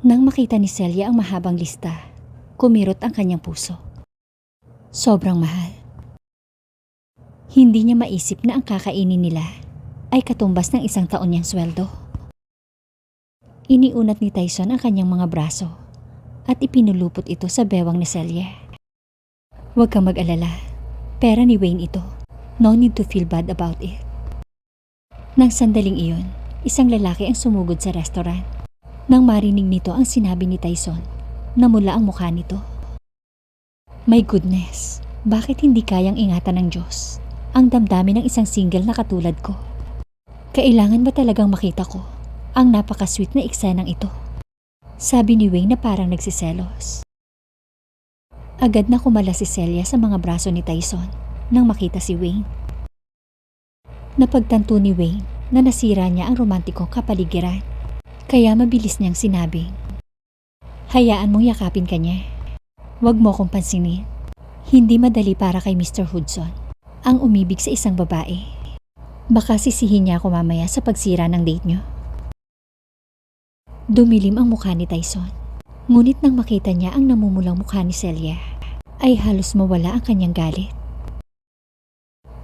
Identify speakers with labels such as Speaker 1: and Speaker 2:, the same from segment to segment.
Speaker 1: Nang makita ni Celia ang mahabang lista, kumirot ang kanyang puso. Sobrang mahal. Hindi niya maisip na ang kakainin nila ay katumbas ng isang taon niyang sweldo. Iniunat ni Tyson ang kanyang mga braso at ipinulupot ito sa bewang ni Celia. Huwag kang mag-alala. Pera ni Wayne ito. No need to feel bad about it. Nang sandaling iyon, isang lalaki ang sumugod sa restaurant. Nang marinig nito ang sinabi ni Tyson, namula ang mukha nito. My goodness, bakit hindi kayang ingatan ng Diyos ang damdamin ng isang single na katulad ko? Kailangan ba talagang makita ko ang napaka-sweet na eksenang ito? Sabi ni Wayne na parang nagsiselos. Agad na kumala si Celia sa mga braso ni Tyson nang makita si Wayne. Napagtanto ni Wayne na nasira niya ang romantikong kapaligiran. Kaya mabilis niyang sinabi, Hayaan mong yakapin ka niya. Huwag mo akong pansinin. Hindi madali para kay Mr. Hudson ang umibig sa isang babae. Baka sisihin niya ako mamaya sa pagsira ng date niyo. Dumilim ang mukha ni Tyson. Ngunit nang makita niya ang namumulang mukha ni Celia, ay halos mawala ang kanyang galit.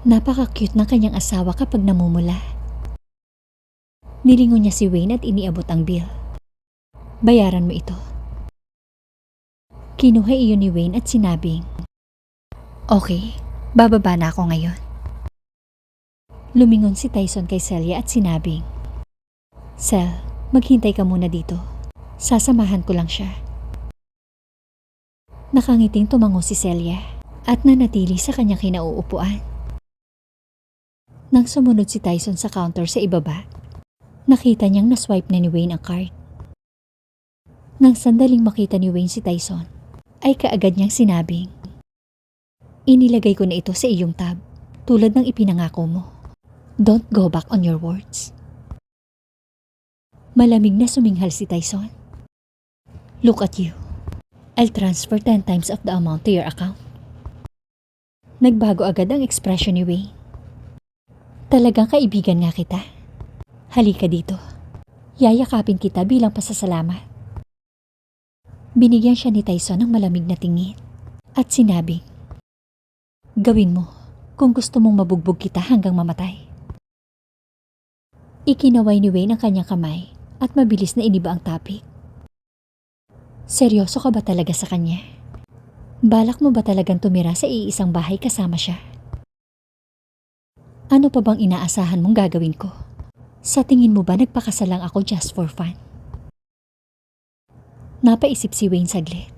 Speaker 1: Napaka-cute ng kanyang asawa kapag namumula. Nilingon niya si Wayne at iniabot ang bill. Bayaran mo ito. Kinuha iyon ni Wayne at sinabing, Okay, bababa na ako ngayon. Lumingon si Tyson kay Celia at sinabing, Cel, maghintay ka muna dito. Sasamahan ko lang siya. Nakangiting tumango si Celia at nanatili sa kanyang kinauupuan. Nang sumunod si Tyson sa counter sa ibaba, nakita niyang naswipe na ni Wayne ang card. Nang sandaling makita ni Wayne si Tyson, ay kaagad niyang sinabing, Inilagay ko na ito sa iyong tab, tulad ng ipinangako mo. Don't go back on your words. Malamig na suminghal si Tyson. Look at you. I'll transfer 10 times of the amount to your account. Nagbago agad ang ekspresyon ni Wayne. Talagang kaibigan nga kita. Halika dito. Yayakapin kita bilang pasasalamat. Binigyan siya ni Tyson ng malamig na tingin at sinabi, Gawin mo kung gusto mong mabugbog kita hanggang mamatay. Ikinaway ni Wayne ang kanyang kamay at mabilis na iniba ang topic. Seryoso ka ba talaga sa kanya? Balak mo ba talagang tumira sa iisang bahay kasama siya? Ano pa bang inaasahan mong gagawin ko? Sa tingin mo ba nagpakasalang ako just for fun? Napaisip si Wayne saglit.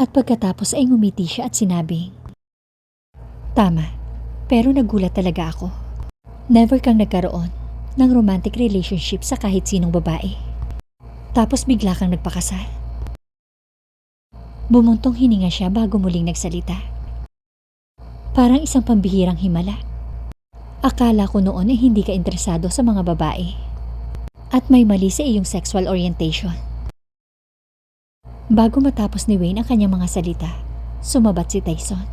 Speaker 1: At pagkatapos ay ngumiti siya at sinabi, Tama, pero nagulat talaga ako. Never kang nagkaroon ng romantic relationship sa kahit sinong babae. Tapos bigla kang nagpakasal. Bumuntong hininga siya bago muling nagsalita. Parang isang pambihirang himala. Akala ko noon ay hindi ka interesado sa mga babae. At may mali sa iyong sexual orientation. Bago matapos ni Wayne ang kanyang mga salita, sumabat si Tyson.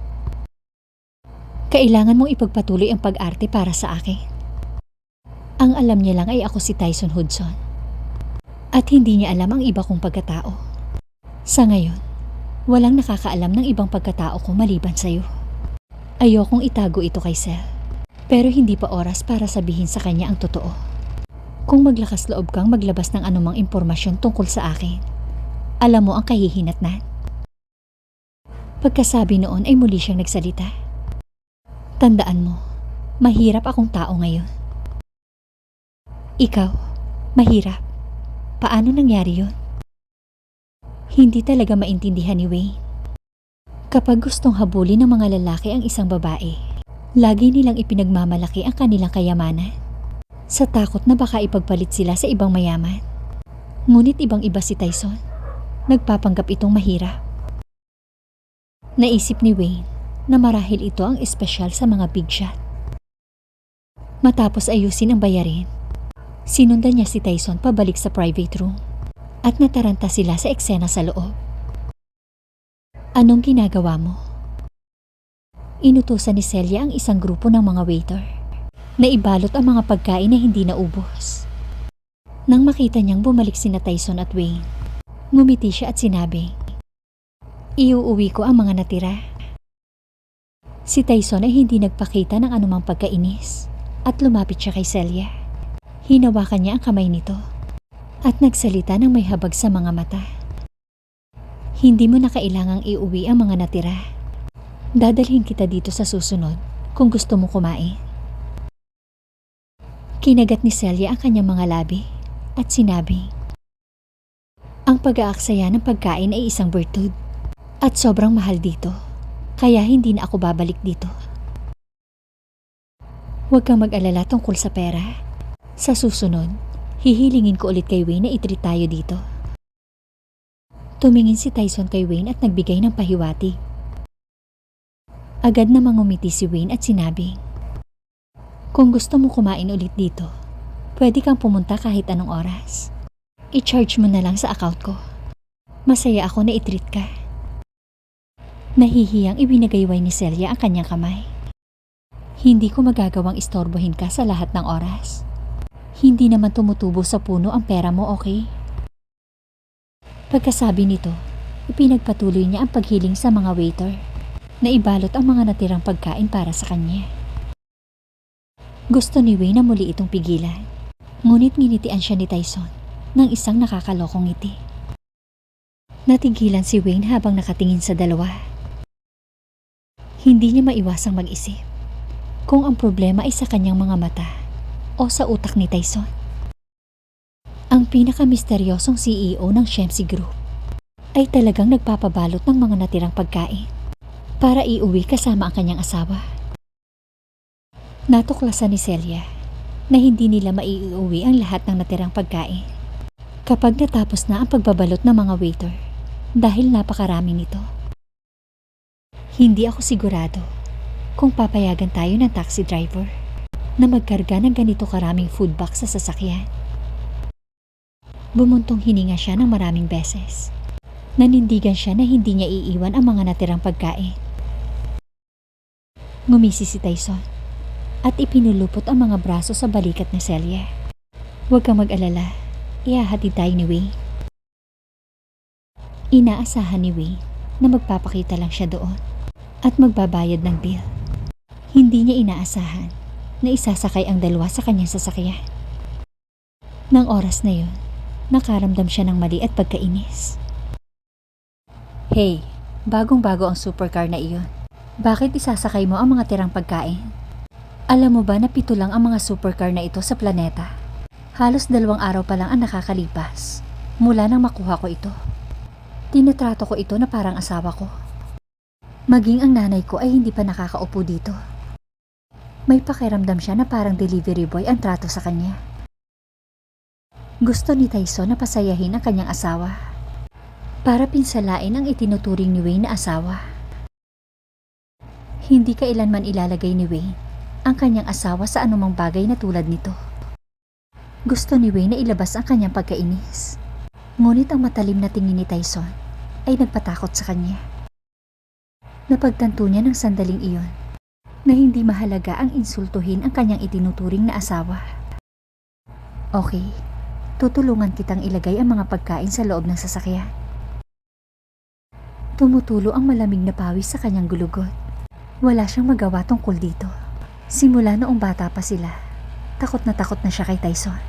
Speaker 1: Kailangan mong ipagpatuloy ang pag-arte para sa akin. Ang alam niya lang ay ako si Tyson Hudson. At hindi niya alam ang iba kong pagkatao. Sa ngayon, walang nakakaalam ng ibang pagkatao ko maliban sa'yo. Ayokong itago ito kay Sel. Pero hindi pa oras para sabihin sa kanya ang totoo. Kung maglakas loob kang maglabas ng anumang impormasyon tungkol sa akin, alam mo ang kahihinatnan. Pagkasabi noon ay muli siyang nagsalita. Tandaan mo, mahirap akong tao ngayon. Ikaw, mahirap. Paano nangyari yun? Hindi talaga maintindihan ni Wayne. Kapag gustong habulin ng mga lalaki ang isang babae, lagi nilang ipinagmamalaki ang kanilang kayamanan. Sa takot na baka ipagpalit sila sa ibang mayaman. Ngunit ibang iba si Tyson. Nagpapanggap itong mahirap. Naisip ni Wayne na marahil ito ang espesyal sa mga big shot. Matapos ayusin ang bayarin, sinundan niya si Tyson pabalik sa private room at nataranta sila sa eksena sa loob. Anong ginagawa mo? Inutusan ni Celia ang isang grupo ng mga waiter na ibalot ang mga pagkain na hindi naubos. Nang makita niyang bumalik sina Tyson at Wayne, Ngumiti siya at sinabi, Iuuwi ko ang mga natira. Si Tyson ay hindi nagpakita ng anumang pagkainis at lumapit siya kay Celia. Hinawakan niya ang kamay nito at nagsalita ng may habag sa mga mata. Hindi mo na kailangang iuwi ang mga natira. Dadalhin kita dito sa susunod kung gusto mo kumain. Kinagat ni Celia ang kanyang mga labi at sinabi, Ang pag-aaksaya ng pagkain ay isang bertud at sobrang mahal dito, kaya hindi na ako babalik dito. Huwag kang mag-alala tungkol sa pera. Sa susunod, hihilingin ko ulit kay Wayne na itreat tayo dito. Tumingin si Tyson kay Wayne at nagbigay ng pahiwati. Agad na mangumiti si Wayne at sinabi, Kung gusto mo kumain ulit dito, pwede kang pumunta kahit anong oras. I-charge mo na lang sa account ko. Masaya ako na itreat ka. Nahihiyang ibinagayway ni Celia ang kanyang kamay. Hindi ko magagawang istorbohin ka sa lahat ng oras. Hindi naman tumutubo sa puno ang pera mo, okay? Pagkasabi nito, ipinagpatuloy niya ang paghiling sa mga waiter na ibalot ang mga natirang pagkain para sa kanya. Gusto ni Wayne na muli itong pigilan, ngunit nginitian siya ni Tyson ng isang nakakalokong ngiti. Natigilan si Wayne habang nakatingin sa dalawa. Hindi niya maiwasang mag-isip kung ang problema ay sa kanyang mga mata o sa utak ni Tyson. Ang pinaka-misteryosong CEO ng Shemsi Group ay talagang nagpapabalot ng mga natirang pagkain para iuwi kasama ang kanyang asawa. Natuklasan ni Celia na hindi nila maiuwi ang lahat ng natirang pagkain kapag natapos na ang pagbabalot ng mga waiter dahil napakarami nito. Hindi ako sigurado kung papayagan tayo ng taxi driver na magkarga ng ganito karaming food box sa sasakyan. Bumuntong hininga siya ng maraming beses. Nanindigan siya na hindi niya iiwan ang mga natirang pagkain. Ngumisi si Tyson at ipinulupot ang mga braso sa balikat ni Celia. Huwag kang mag-alala, ihahatid tayo ni Wayne. Inaasahan ni Wayne na magpapakita lang siya doon at magbabayad ng bill. Hindi niya inaasahan na isasakay ang dalawa sa kanyang sasakyan. Nang oras na yun, nakaramdam siya ng mali at pagkainis. Hey, bagong-bago ang supercar na iyon. Bakit isasakay mo ang mga tirang pagkain? Alam mo ba na pito lang ang mga supercar na ito sa planeta? Halos dalawang araw pa lang ang nakakalipas mula nang makuha ko ito. Tinatrato ko ito na parang asawa ko. Maging ang nanay ko ay hindi pa nakakaupo dito. May pakiramdam siya na parang delivery boy ang trato sa kanya. Gusto ni Tyson na pasayahin ang kanyang asawa para pinsalain ang itinuturing ni Wayne na asawa. Hindi kailanman ilalagay ni Wayne ang kanyang asawa sa anumang bagay na tulad nito. Gusto ni Wayne na ilabas ang kanyang pagkainis. Ngunit ang matalim na tingin ni Tyson ay nagpatakot sa kanya. Napagtanto niya ng sandaling iyon na hindi mahalaga ang insultuhin ang kanyang itinuturing na asawa. Okay, tutulungan kitang ilagay ang mga pagkain sa loob ng sasakyan. Tumutulo ang malamig na pawis sa kanyang gulugot. Wala siyang magawa tungkol dito. Simula noong bata pa sila, takot na takot na siya kay Tyson.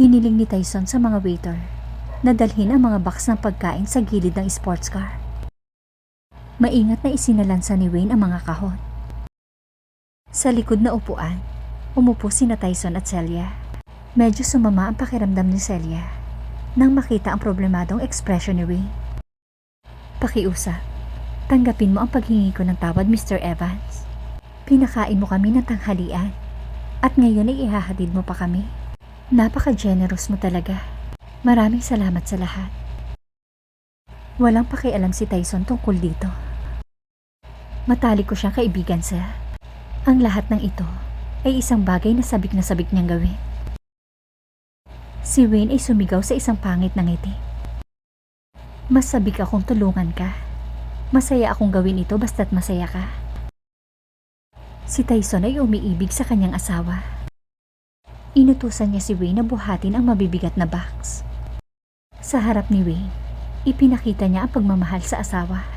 Speaker 1: Hiniling ni Tyson sa mga waiter na dalhin ang mga box ng pagkain sa gilid ng sports car. Maingat na isinalansa ni Wayne ang mga kahon. Sa likod na upuan, umupo sina Tyson at Celia. Medyo sumama ang pakiramdam ni Celia nang makita ang problemadong ekspresyon ni Wayne. Pakiusap, tanggapin mo ang paghingi ko ng tawad Mr. Evans. Pinakain mo kami ng tanghalian at ngayon ay ihahatid mo pa kami. Napaka-generous mo talaga. Maraming salamat sa lahat. Walang pakialam si Tyson tungkol dito. Matalik ko siyang kaibigan sa. Ang lahat ng ito ay isang bagay na sabik na sabik niyang gawin. Si Wayne ay sumigaw sa isang pangit na ngiti. Mas sabik akong tulungan ka. Masaya akong gawin ito basta't masaya ka. Si Tyson ay umiibig sa kanyang asawa. Inutusan niya si Wayne na buhatin ang mabibigat na box. Sa harap ni Wayne, ipinakita niya ang pagmamahal sa asawa.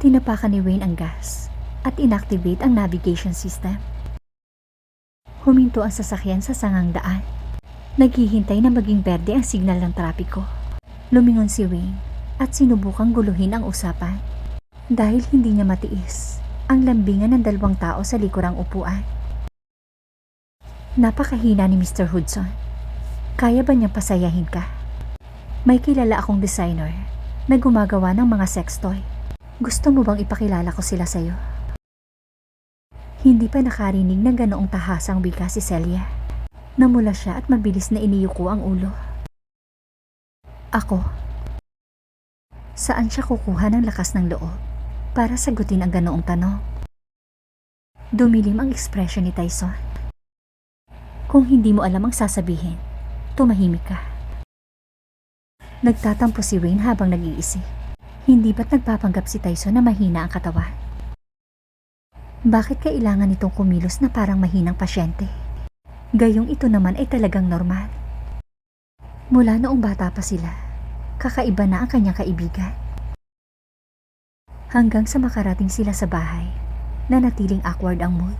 Speaker 1: Tinapakan ni Wayne ang gas at inactivate ang navigation system. Huminto ang sasakyan sa sangang daan. Naghihintay na maging berde ang signal ng trapiko. Lumingon si Wayne at sinubukang guluhin ang usapan dahil hindi niya matiis ang lambingan ng dalawang tao sa likurang upuan. Napakahina ni Mr. Hudson. Kaya ba niyang pasayahin ka? May kilala akong designer na gumagawa ng mga sex toy. Gusto mo bang ipakilala ko sila sa'yo? Hindi pa nakarinig ng ganoong tahasang wika si Celia. Namula siya at mabilis na iniyuko ang ulo. Ako. Saan siya kukuha ng lakas ng loob para sagutin ang ganoong tanong? Dumilim ang ekspresyon ni Tyson. Kung hindi mo alam ang sasabihin, tumahimik ka. Nagtatampo si Wayne habang nag-iisip. Hindi ba't nagpapanggap si Tyson na mahina ang katawan? Bakit kailangan itong kumilos na parang mahinang pasyente? Gayong ito naman ay talagang normal. Mula noong bata pa sila, kakaiba na ang kanyang kaibigan. Hanggang sa makarating sila sa bahay, na natiling awkward ang mood.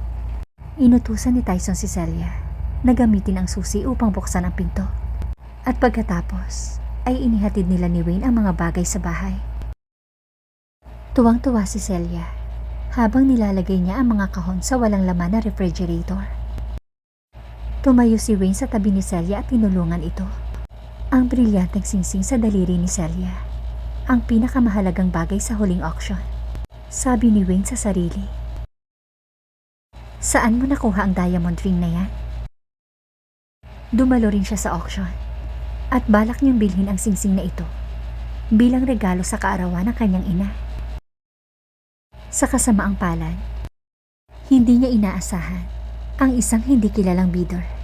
Speaker 1: Inutusan ni Tyson si Celia na gamitin ang susi upang buksan ang pinto. At pagkatapos, ay inihatid nila ni Wayne ang mga bagay sa bahay. Tuwang-tuwa si Celia habang nilalagay niya ang mga kahon sa walang laman na refrigerator. Tumayo si Wayne sa tabi ni Celia at tinulungan ito. Ang brilyanteng singsing sa daliri ni Celia, ang pinakamahalagang bagay sa huling auction. Sabi ni Wayne sa sarili. Saan mo nakuha ang diamond ring na yan? Dumalo rin siya sa auction at balak niyang bilhin ang singsing na ito bilang regalo sa kaarawan ng kanyang ina. Sa kasamaang palad, hindi niya inaasahan ang isang hindi kilalang bidder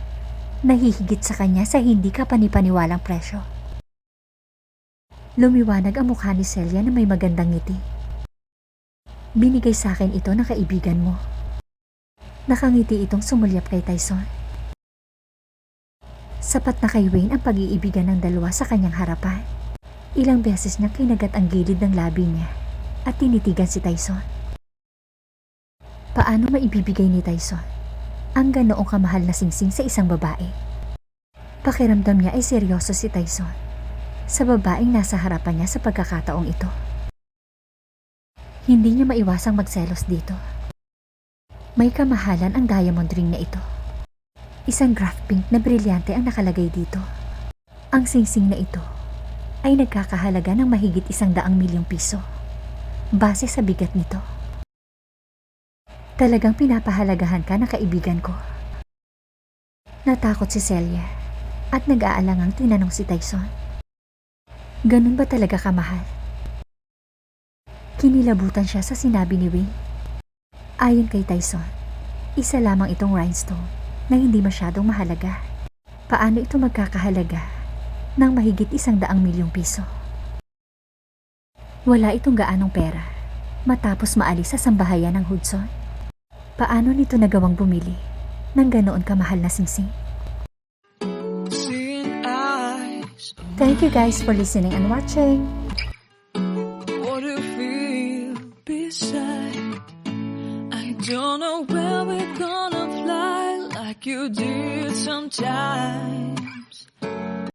Speaker 1: na hihigit sa kanya sa hindi kapanipaniwalang presyo. Lumiwanag ang mukha ni Celia na may magandang ngiti. Binigay sa akin ito ng kaibigan mo. Nakangiti itong sumulyap kay Tyson. Sapat na kay Wayne ang pag-iibigan ng dalawa sa kanyang harapan. Ilang beses niya kinagat ang gilid ng labi niya at tinitigan si Tyson. Paano maibibigay ni Tyson ang ganoong kamahal na singsing sa isang babae? Pakiramdam niya ay seryoso si Tyson sa babaeng nasa harapan niya sa pagkakataong ito. Hindi niya maiwasang magselos dito. May kamahalan ang diamond ring na ito. Isang graph pink na brilyante ang nakalagay dito. Ang singsing na ito ay nagkakahalaga ng mahigit isang daang milyong piso. Base sa bigat nito. Talagang pinapahalagahan ka na kaibigan ko. Natakot si Celia at nag-aalangang tinanong si Tyson. Ganun ba talaga kamahal? Kinilabutan siya sa sinabi ni Wayne. Ayon kay Tyson, isa lamang itong rhinestone na hindi masyadong mahalaga. Paano ito magkakahalaga ng mahigit isang daang milyong piso? Wala itong gaanong pera matapos maalis sa sambahayan ng Hudson. Paano nito nagawang bumili ng ganoon kamahal na singsing? Thank you guys for listening and watching.
Speaker 2: I don't know where we're gonna fly like you did sometimes.